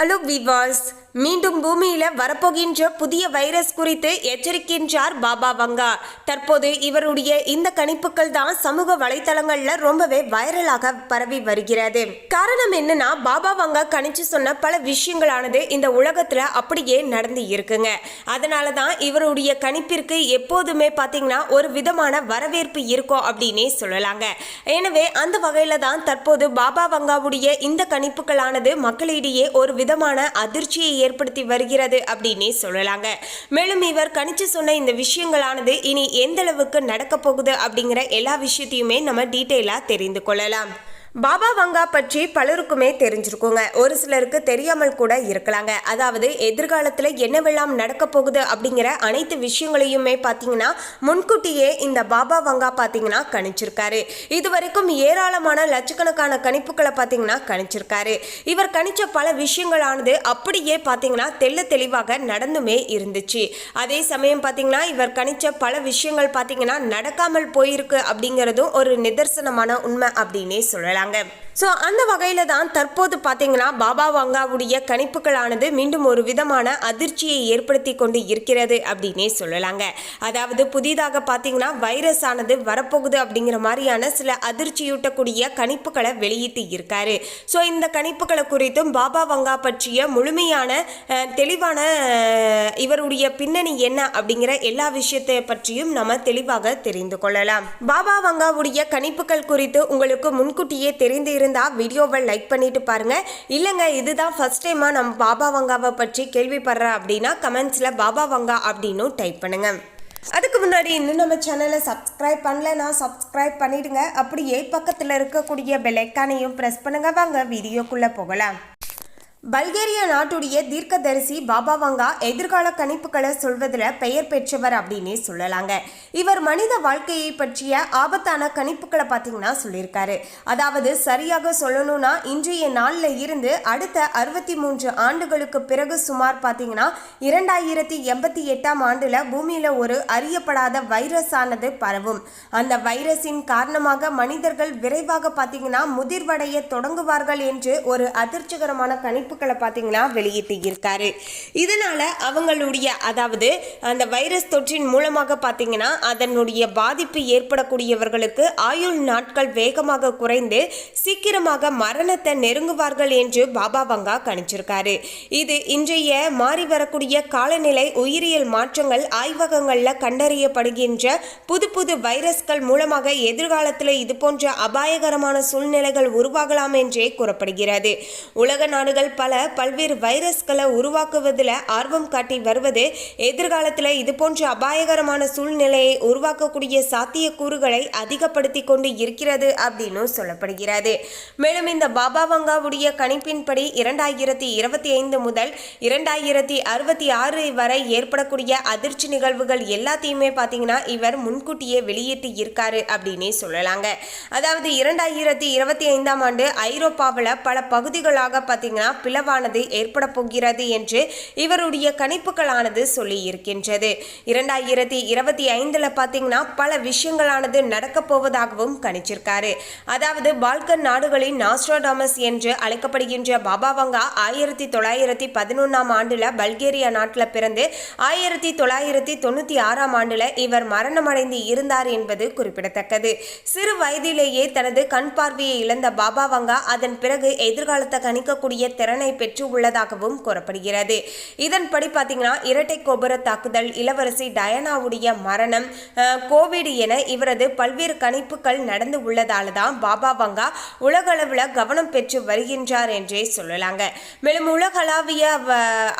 Hello விவாஸ் மீண்டும் பூமியில வரப்போகின்ற புதிய வைரஸ் குறித்து எச்சரிக்கின்றார் பாபா வங்கா. தற்போது இவருடைய இந்த கணிப்புகள் தான் சமூக வலைத்தளங்களில் ரொம்பவே வைரலாக பரவி வருகிறது. காரணம் என்னன்னா பாபா வங்கா கணிச்சு சொன்ன பல விஷயங்களானது இந்த உலகத்துல அப்படியே நடந்து இருக்குங்க. அதனால தான் இவருடைய கணிப்பிற்கு எப்போதுமே பாத்தீங்கன்னா ஒரு விதமான வரவேற்பு இருக்கும் அப்படின்னே சொல்லலாங்க. எனவே அந்த வகையில தான் தற்போது பாபா வங்காவுடைய இந்த கணிப்புகளானது மக்களிடையே ஒரு விதமான அதிர்ச்சியை ஏற்படுத்தி வருகிறது அப்படின்னே சொல்லலாங்க. மேலும் இவர் கணிச்சு சொன்ன இந்த விஷயங்களானது இனி எந்த அளவுக்கு நடக்க போகுது அப்படிங்கிற எல்லா விஷயத்தையுமே நம்ம டீட்டெயிலாக தெரிந்து கொள்ளலாம். பாபா வங்கா பற்றி பலருக்குமே தெரிஞ்சிருக்குங்க. ஒரு சிலருக்கு தெரியாமல் கூட இருக்கலாங்க. அதாவது எதிர்காலத்தில் என்னவெல்லாம் நடக்க போகுது அப்படிங்கிற அனைத்து விஷயங்களையுமே பார்த்தீங்கன்னா முன்கூட்டியே இந்த பாபா வங்கா பார்த்தீங்கன்னா கணிச்சிருக்காரு. இது வரைக்கும் ஏராளமான லட்சக்கணக்கான கணிப்புகளை பார்த்தீங்கன்னா கணிச்சிருக்காரு. இவர் கணிச்ச பல விஷயங்களானது அப்படியே பார்த்தீங்கன்னா தெல்ல தெளிவாக நடந்துமே இருந்துச்சு. அதே சமயம் பார்த்தீங்கன்னா இவர் கணிச்ச பல விஷயங்கள் பார்த்தீங்கன்னா நடக்காமல் போயிருக்கு அப்படிங்கிறதும் ஒரு நிதர்சனமான உண்மை அப்படின்னே சொல்லலாம் சொல்லலாங்க ஸோ அந்த வகையில் தான் தற்போது பார்த்தீங்கன்னா பாபா வங்காவுடைய கணிப்புகளானது மீண்டும் ஒரு விதமான அதிர்ச்சியை ஏற்படுத்தி கொண்டு இருக்கிறது அப்படின்னே சொல்லலாங்க. அதாவது புதிதாக பார்த்தீங்கன்னா வைரஸ் ஆனது வரப்போகுது அப்படிங்கிற மாதிரியான சில அதிர்ச்சியூட்டக்கூடிய கணிப்புகளை வெளியிட்டு இருக்காரு. ஸோ இந்த கணிப்புகளை குறித்தும் பாபா வங்கா பற்றிய முழுமையான தெளிவான இவருடைய பின்னணி என்ன அப்படிங்கிற எல்லா விஷயத்தை பற்றியும் நம்ம தெளிவாக தெரிந்து கொள்ளலாம். பாபா வங்காவுடைய கணிப்புகள் குறித்து உங்களுக்கு முன்கூட்டியே தெரிந்து பிடிச்சிருந்தா வீடியோவை லைக் பண்ணிட்டு பாருங்க. இல்லைங்க இதுதான் ஃபர்ஸ்ட் டைமா நம்ம பாபா வங்காவை பற்றி கேள்விப்படுறேன் அப்படின்னா கமெண்ட்ஸில் பாபா வங்கா அப்படின்னு டைப் பண்ணுங்க. அதுக்கு முன்னாடி இன்னும் நம்ம சேனலை சப்ஸ்கிரைப் பண்ணலன்னா சப்ஸ்கிரைப் பண்ணிடுங்க. அப்படியே பக்கத்தில் இருக்கக்கூடிய பெலைக்கானையும் ப்ரெஸ் பண்ணுங்க. வாங்க வீடியோக்குள்ளே போகலாம். பல்கேரியா நாட்டுடைய தீர்க்கதரிசி பாபா வங்கா எதிர்கால கணிப்புகளை சொல்வதில் பெயர் பெற்றவர் அப்படின்னே சொல்லலாங்க. இவர் மனித வாழ்க்கையை பற்றிய ஆபத்தான கணிப்புகளை பார்த்தீங்கன்னா சொல்லியிருக்காரு. அதாவது சரியாக சொல்லணும்னா இன்றைய நாளில் இருந்து அடுத்த அறுபத்தி மூன்று ஆண்டுகளுக்கு பிறகு சுமார் பார்த்தீங்கன்னா இரண்டாயிரத்தி எண்பத்தி எட்டாம் ஆண்டில் பூமியில் ஒரு அறியப்படாத வைரஸ் ஆனது பரவும். அந்த வைரஸின் காரணமாக மனிதர்கள் விரைவாக பார்த்தீங்கன்னா முதிர்வடைய தொடங்குவார்கள் என்று ஒரு அதிர்ச்சிகரமான கணிப்பு கணிப்புகளை பார்த்தீங்கன்னா வெளியிட்டு இருக்காரு. இதனால அவங்களுடைய அதாவது அந்த வைரஸ் தொற்றின் மூலமாக பார்த்தீங்கன்னா அதனுடைய பாதிப்பு ஏற்படக்கூடியவர்களுக்கு ஆயுள் நாட்கள் வேகமாக குறைந்து சீக்கிரமாக மரணத்தை நெருங்குவார்கள் என்று பாபா வங்கா கணிச்சிருக்காரு. இது இன்றைய மாறி வரக்கூடிய காலநிலை உயிரியல் மாற்றங்கள் ஆய்வகங்களில் கண்டறியப்படுகின்ற புது புது வைரஸ்கள் மூலமாக எதிர்காலத்தில் இது போன்ற அபாயகரமான சூழ்நிலைகள் உருவாகலாம் என்றே கூறப்படுகிறது. உலக நாடுகள் பல பல்வேறு வைரஸ்களை உருவாக்குவதில் ஆர்வம் காட்டி வருவது எதிர்காலத்தில் இது போன்ற அபாயகரமான சூழ்நிலையை உருவாக்கக்கூடிய சாத்தியக்கூறுகளை அதிகப்படுத்தி கொண்டு இருக்கிறது அப்படின்னு சொல்லப்படுகிறது. மேலும் இந்த பாபா வங்காவுடைய கணிப்பின்படி இரண்டாயிரத்தி இருபத்தி ஐந்து முதல் இரண்டாயிரத்தி அறுபத்தி ஆறு வரை ஏற்படக்கூடிய அதிர்ச்சி நிகழ்வுகள் எல்லாத்தையுமே பார்த்தீங்கன்னா இவர் முன்கூட்டியே வெளியிட்டு இருக்காரு அப்படின்னே சொல்லலாங்க. அதாவது இரண்டாயிரத்தி இருபத்தி ஐந்தாம் ஆண்டு ஐரோப்பாவில் பல பகுதிகளாக பார்த்தீங்கன்னா பிளவானது ஏற்பட போகிறது என்று இவருடைய கணிப்புகளானது சொல்லி இருக்கின்றது இரண்டாயிரத்தி இருபத்தி ஐந்தில் பார்த்தீங்கன்னா பல விஷயங்களானது நடக்கப் போவதாகவும் கணிச்சிருக்காரு. அதாவது பால்கன் நாடுகளின் நாஸ்ட்ரோடாமஸ் என்று அழைக்கப்படுகின்ற பாபா வங்கா ஆயிரத்தி தொள்ளாயிரத்தி பதினொன்றாம் ஆண்டில் பல்கேரியா நாட்டில் பிறந்து ஆயிரத்தி தொள்ளாயிரத்தி தொண்ணூற்றி ஆறாம் ஆண்டில் இவர் மரணமடைந்து இருந்தார் என்பது குறிப்பிடத்தக்கது. சிறு வயதிலேயே தனது கண் பார்வையை இழந்த பாபா வங்கா அதன் பிறகு எதிர்காலத்தை கணிக்கக்கூடிய திறன் பலனை பெற்று உள்ளதாகவும் கூறப்படுகிறது. இதன்படி பார்த்தீங்கன்னா இரட்டை கோபுர தாக்குதல் இளவரசி டயனாவுடைய மரணம் கோவிட் என இவரது பல்வேறு கணிப்புகள் நடந்து உள்ளதால தான் பாபா வங்கா உலகளவில் கவனம் பெற்று வருகின்றார் என்றே சொல்லலாங்க. மேலும் உலகளாவிய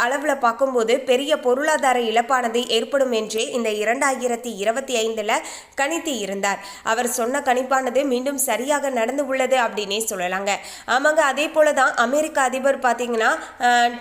அளவில் பார்க்கும்போது பெரிய பொருளாதார இழப்பானது ஏற்படும் என்றே இந்த இரண்டாயிரத்தி இருபத்தி ஐந்தில் கணித்து இருந்தார். அவர் சொன்ன கணிப்பானது மீண்டும் சரியாக நடந்து உள்ளது அப்படின்னே சொல்லலாங்க. ஆமாங்க அதே போல தான் அமெரிக்க அதிபர் பார்த்தீங்கன்னா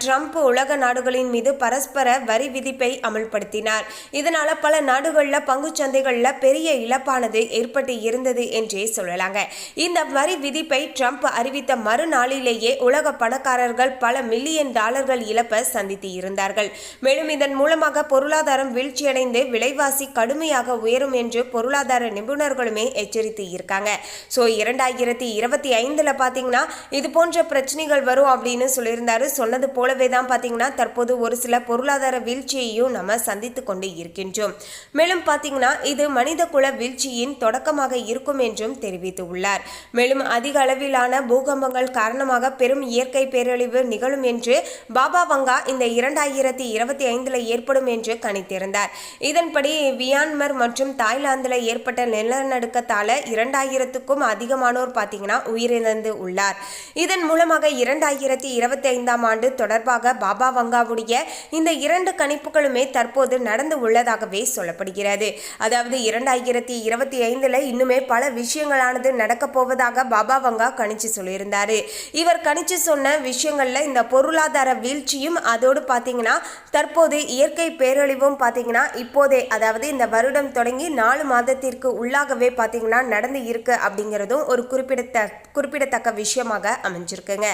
ட்ரம்ப் உலக நாடுகளின் மீது பரஸ்பர வரி விதிப்பை அமல்படுத்தினார். இதனால பல நாடுகளில் பங்குச்சந்தைகளில் பெரிய இழப்பானது ஏற்பட்டு இருந்தது என்றே சொல்லலாங்க. இந்த வரி விதிப்பை ட்ரம்ப் அறிவித்த மறுநாளிலேயே உலக பணக்காரர்கள் பல மில்லியன் டாலர்கள் இழப்பை சந்தித்து இருந்தார்கள். மேலும் இதன் மூலமாக பொருளாதாரம் வீழ்ச்சியடைந்து விலைவாசி கடுமையாக உயரும் என்று பொருளாதார நிபுணர்களுமே எச்சரித்து இருக்காங்க. ஸோ இரண்டாயிரத்தி இருபத்தி ஐந்தில் பார்த்தீங்கன்னா இது போன்ற பிரச்சனைகள் வரும் அப்படின்னு சொல்லியிருந்தார். சொன்னது போலவே தான் பார்த்தீங்கன்னா தற்போது ஒரு சில பொருளாதார வீழ்ச்சியையும் நம்ம சந்தித்து கொண்டு இருக்கின்றோம். மேலும் பார்த்தீங்கன்னா இது மனித குல வீழ்ச்சியின் தொடக்கமாக இருக்கும் என்றும் தெரிவித்துள்ளார். மேலும் அதிக அளவிலான பூகம்பங்கள் காரணமாக பெரும் இயற்கை பேரழிவு நிகழும் என்று பாபா வங்கா இந்த இரண்டாயிரத்தி இருபத்தி ஐந்தில் ஏற்படும் என்று கணித்திருந்தார். இதன்படி வியான்மர் மற்றும் தாய்லாந்தில் ஏற்பட்ட நிலநடுக்கத்தால் இரண்டாயிரத்துக்கும் அதிகமானோர் பார்த்தீங்கன்னா உயிரிழந்து உள்ளார். இதன் மூலமாக இரண்டாயிரத்தி இருபத்தி ஐந்தாம் ஆண்டு தொடர்பாக பாபா வங்காவுடைய இந்த இரண்டு கணிப்புகளுமே தற்போது நடந்து உள்ளதாகவே சொல்லப்படுகிறது. அதாவது இரண்டாயிரத்தி இருபத்தி ஐந்தில் இன்னுமே பல விஷயங்களானது நடக்கப் போவதாக பாபா வங்கா கணிச்சு சொல்லியிருந்தார். இவர் கணிச்சு சொன்ன விஷயங்கள்ல இந்த பொருளாதார வீழ்ச்சியும் அதோடு பார்த்தீங்கன்னா தற்போது இயற்கை பேரழிவும் பார்த்தீங்கன்னா இப்போதே அதாவது இந்த வருடம் தொடங்கி நாலு மாதத்திற்கு உள்ளாகவே பார்த்தீங்கன்னா நடந்து இருக்கு அப்படிங்கிறதும் ஒரு குறிப்பிடத்த குறிப்பிடத்தக்க விஷயமாக அமைஞ்சிருக்குங்க.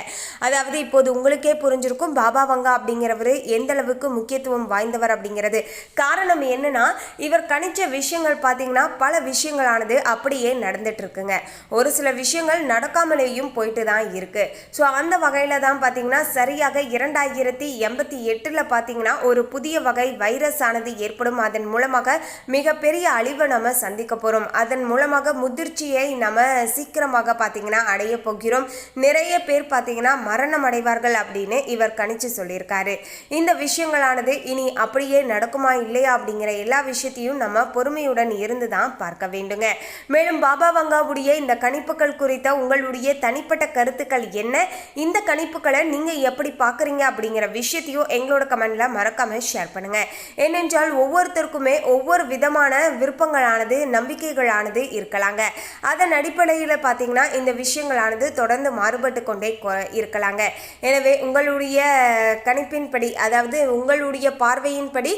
அதாவது இப்போ இப்போது உங்களுக்கே புரிஞ்சிருக்கும் பாபா வங்கா அப்படிங்கிறவர் எந்த அளவுக்கு முக்கியத்துவம் வாய்ந்தவர் அப்படிங்கிறது. காரணம் என்னன்னா இவர் கணிச்ச விஷயங்கள் பார்த்தீங்கன்னா பல விஷயங்களானது அப்படியே நடந்துட்டு இருக்குங்க ஒரு சில விஷயங்கள் நடக்காமலேயும் போயிட்டு தான் இருக்கு. ஸோ அந்த வகையில தான் பார்த்தீங்கன்னா சரியாக இரண்டாயிரத்தி எண்பத்தி எட்டில் பார்த்தீங்கன்னா ஒரு புதிய வகை வைரஸ் ஆனது ஏற்படும். அதன் மூலமாக மிகப்பெரிய அழிவை நம்ம சந்திக்க போகிறோம் அதன் மூலமாக முதிர்ச்சியை நம்ம சீக்கிரமாக பார்த்தீங்கன்னா அடைய போகிறோம். நிறைய பேர் பார்த்தீங்கன்னா மரணம் அடைவார்கள் அப்படின்னு இவர் கணிச்சு சொல்லியிருக்காரு. இந்த விஷயங்களானது இனி அப்படியே நடக்குமா இல்லையா அப்படிங்கிற எல்லா விஷயத்தையும் நம்ம பொறுமையுடன் இருந்து தான் பார்க்க வேண்டுங்க. மேலும் பாபா வங்காவுடைய இந்த கணிப்புகள் குறித்த உங்களுடைய தனிப்பட்ட கருத்துக்கள் என்ன? இந்த கணிப்புகளை நீங்க எப்படி பார்க்குறீங்க அப்படிங்கிற விஷயத்தையும் எங்களோட கமெண்ட்ல மறக்காம ஷேர் பண்ணுங்க. ஏனென்றால் ஒவ்வொருத்தருக்குமே ஒவ்வொரு விதமான விருப்பங்களானது நம்பிக்கைகளானது இருக்கலாங்க. அதன் அடிப்படையில் பார்த்தீங்கன்னா இந்த விஷயங்களானது தொடர்ந்து மாறுபட்டு கொண்டே கொ- இருக்கலாங்க. எனவே உங்களுடைய கணிப்பின்படி அதாவது உங்களுடைய பார்வையின்படி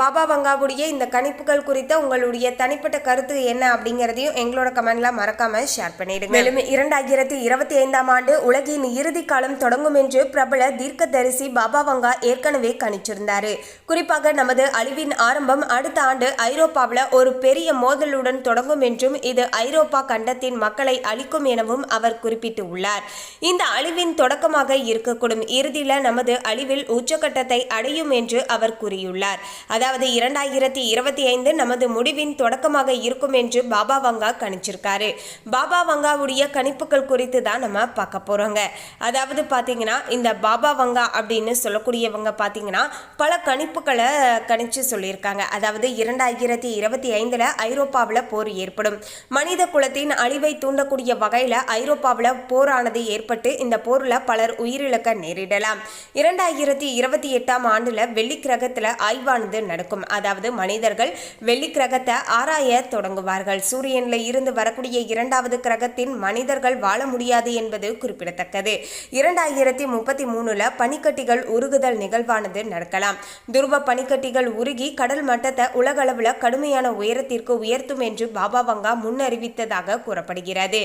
பாபா வங்காவுடைய இந்த கணிப்புகள் குறித்த உங்களுடைய தனிப்பட்ட கருத்து என்ன அப்படிங்கிறதையும் எங்களோட கமெண்ட்ல மறக்காம ஷேர் பண்ணிடுங்க. மேலும் இரண்டாயிரத்தி இருபத்தி ஐந்தாம் ஆண்டு உலகின் இறுதி காலம் தொடங்கும் என்று பிரபல தீர்க்கதரிசி பாபா வங்கா ஏற்கனவே கணிச்சிருந்தாரு. குறிப்பாக நமது அழிவின் ஆரம்பம் அடுத்த ஆண்டு ஐரோப்பாவில் ஒரு பெரிய மோதலுடன் தொடங்கும் என்றும் இது ஐரோப்பா கண்டத்தின் மக்களை அழிக்கும் எனவும் அவர் குறிப்பிட்டு உள்ளார் இந்த அழிவின் தொடக்கமாக இருக்கக்கூடும். இறுதியில் நமது அழிவில் உச்சகட்டத்தை அடையும் என்று அவர் கூறியுள்ளார். அதாவது இரண்டாயிரத்தி இருபத்தி ஐந்து நமது முடிவின் தொடக்கமாக இருக்கும் என்று பாபா வங்கா கணிச்சிருக்காரு. பாபா வங்காவுடைய கணிப்புகள் குறித்து தான் நம்ம பார்க்க போறோங்க. அதாவது பார்த்தீங்கன்னா இந்த பாபா வங்கா அப்படின்னு சொல்லக்கூடியவங்க பார்த்தீங்கன்னா பல கணிப்புகளை கணிச்சு சொல்லியிருக்காங்க. அதாவது இரண்டாயிரத்தி இருபத்தி ஐந்தில் ஐரோப்பாவில் போர் ஏற்படும். மனித குலத்தின் அழிவை தூண்டக்கூடிய வகையில் ஐரோப்பாவில் போரானது ஏற்பட்டு இந்த போரில் பலர் உயிர் உயிரிழக்க நேரிடலாம். இரண்டாயிரத்தி இருபத்தி எட்டாம் ஆண்டுல வெள்ளி கிரகத்தில் ஆய்வானது நடக்கும். அதாவது மனிதர்கள் வெள்ளி கிரகத்தை ஆராய தொடங்குவார்கள். சூரியனில் இருந்து வரக்கூடிய இரண்டாவது கிரகத்தின் மனிதர்கள் வாழ முடியாது என்பது குறிப்பிடத்தக்கது. இரண்டாயிரத்தி முப்பத்தி மூணுல பனிக்கட்டிகள் உருகுதல் நிகழ்வானது நடக்கலாம். துருவ பனிக்கட்டிகள் உருகி கடல் மட்டத்தை உலகளவில் கடுமையான உயரத்திற்கு உயர்த்தும் என்று பாபா வங்கா முன்னறிவித்ததாக கூறப்படுகிறது.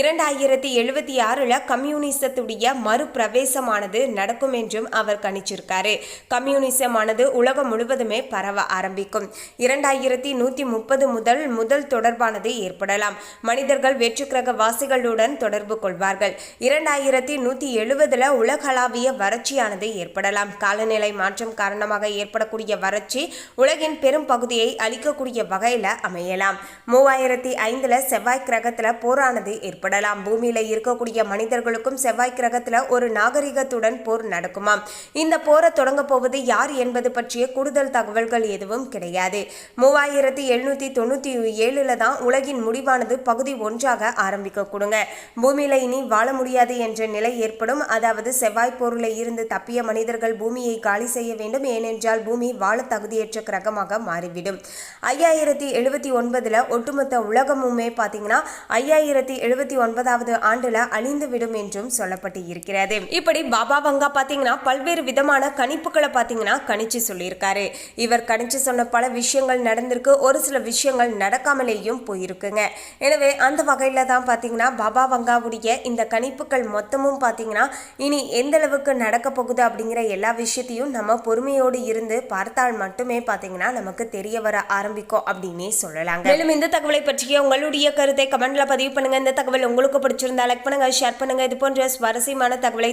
இரண்டாயிரத்தி எழுபத்தி ஆறுல கம்யூனிசத்துடைய பிரவேசமானது நடக்கும் என்றும் அவர் கணிச்சிருக்காரு. கம்யூனிசமானது உலகம் முழுவதுமே பரவ ஆரம்பிக்கும். இரண்டாயிரத்தி நூத்தி முப்பது முதல் முதல் தொடர்பானது ஏற்படலாம். மனிதர்கள் வெற்று கிரக வாசிகளுடன் தொடர்பு கொள்வார்கள். இரண்டாயிரத்தி நூத்தி எழுபதுல உலகளாவிய வறட்சியானது ஏற்படலாம். காலநிலை மாற்றம் காரணமாக ஏற்படக்கூடிய வறட்சி உலகின் பெரும் பகுதியை அளிக்கக்கூடிய வகையில அமையலாம். மூவாயிரத்தி ஐந்துல செவ்வாய் கிரகத்துல போரானது ஏற்படலாம். பூமியில இருக்கக்கூடிய மனிதர்களுக்கும் செவ்வாய் கிரகத்துல ஒரு நாகரிகத்துடன் போர் நடக்குமாம். இந்த போரை தொடங்க போவது யார் என்பது பற்றிய கூடுதல் தகவல்கள் எதுவும் கிடையாது. மூவாயிரத்தி எழுநூத்தி தொண்ணூத்தி ஏழுல தான் உலகின் முடிவானது பகுதி ஒன்றாக ஆரம்பிக்க கொடுங்க. பூமியில இனி வாழ முடியாது என்ற நிலை ஏற்படும். அதாவது செவ்வாய் போரில் இருந்து தப்பிய மனிதர்கள் பூமியை காலி செய்ய வேண்டும். ஏனென்றால் பூமி வாழ தகுதியற்ற கிரகமாக மாறிவிடும். ஐயாயிரத்தி எழுபத்தி ஒன்பதுல ஒட்டுமொத்த உலகமுமே பார்த்தீங்கன்னா ஐயாயிரத்தி எழுபத்தி ஒன்பதாவது ஆண்டுல அழிந்து விடும் என்றும் சொல்லப்பட்டு இருக்கிறது இப்படி பாபா வங்கா பார்த்தீங்கன்னா பல்வேறு விதமான கணிப்புகளை பார்த்தீங்கன்னா கணிச்சு சொல்லியிருக்காரு. இவர் கணிச்சு சொன்ன பல விஷயங்கள் நடந்திருக்கு. ஒரு சில விஷயங்கள் நடக்காமலேயும் போயிருக்குங்க. எனவே அந்த வகையில் தான் பார்த்தீங்கன்னா பாபா வங்காவுடைய இந்த கணிப்புகள் மொத்தமும் பார்த்தீங்கன்னா இனி எந்த அளவுக்கு நடக்க போகுது அப்படிங்கிற எல்லா விஷயத்தையும் நம்ம பொறுமையோடு இருந்து பார்த்தால் மட்டுமே பார்த்தீங்கன்னா நமக்கு தெரிய வர ஆரம்பிக்கும் அப்படின்னே சொல்லலாங்க. மேலும் இந்த தகவலை பற்றிய உங்களுடைய கருத்தை கமெண்ட்ல பதிவு பண்ணுங்க. இந்த தகவல் உங்களுக்கு பிடிச்சிருந்தா லைக் பண்ணுங்க ஷேர் பண்ணுங்க. இது போன்ற சுவாரஸ்யமான தகவலை